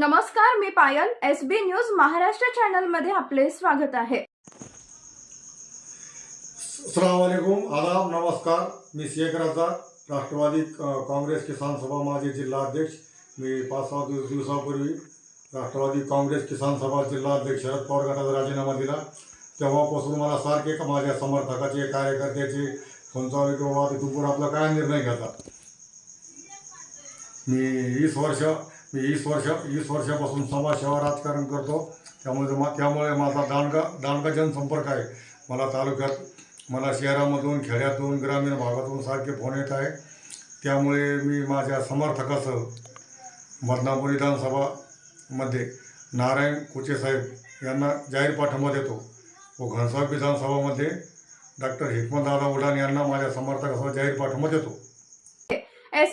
नमस्कार मी Payal S B news Maharashtra चॅनलमध्ये आपले स्वागत आहे. वालेकुम आदाब नमस्कार. मी शेख रजाक राष्ट्रवादी काँग्रेस किसान सभा माझे जिल्हा अध्यक्ष. मी पाच सहा दिवस दिवसापूर्वी राष्ट्रवादी काँग्रेस किसान सभा जिल्हा अध्यक्ष शरद पवार गटाचा राजीनामा दिला. तेव्हापासून मला सारखे का माझ्या समर्थकाचे कार्यकर्त्याचे फोन किंवा तिथून पुढे आपला काय निर्णय घेतात? मी वीस वर्ष मी वीस वर्ष वीस वर्षापासून समाजसेवा राजकारण करतो. त्यामुळे मा त्यामुळे माझा दांडगा दांडगा जनसंपर्क आहे. मला तालुक्यात मला शहरामधून खेड्यातून ग्रामीण भागातून सारखे फोन येत आहे. त्यामुळे मी माझ्या समर्थकासह बदनापूर विधानसभामध्ये नारायण कुचेसाहेब यांना जाहीर पाठिंबा देतो. व घनसाहेब विधानसभामध्ये डॉक्टर हिकमतदादा उडान यांना माझ्या समर्थकासह जाहीर पाठिंबा देतो.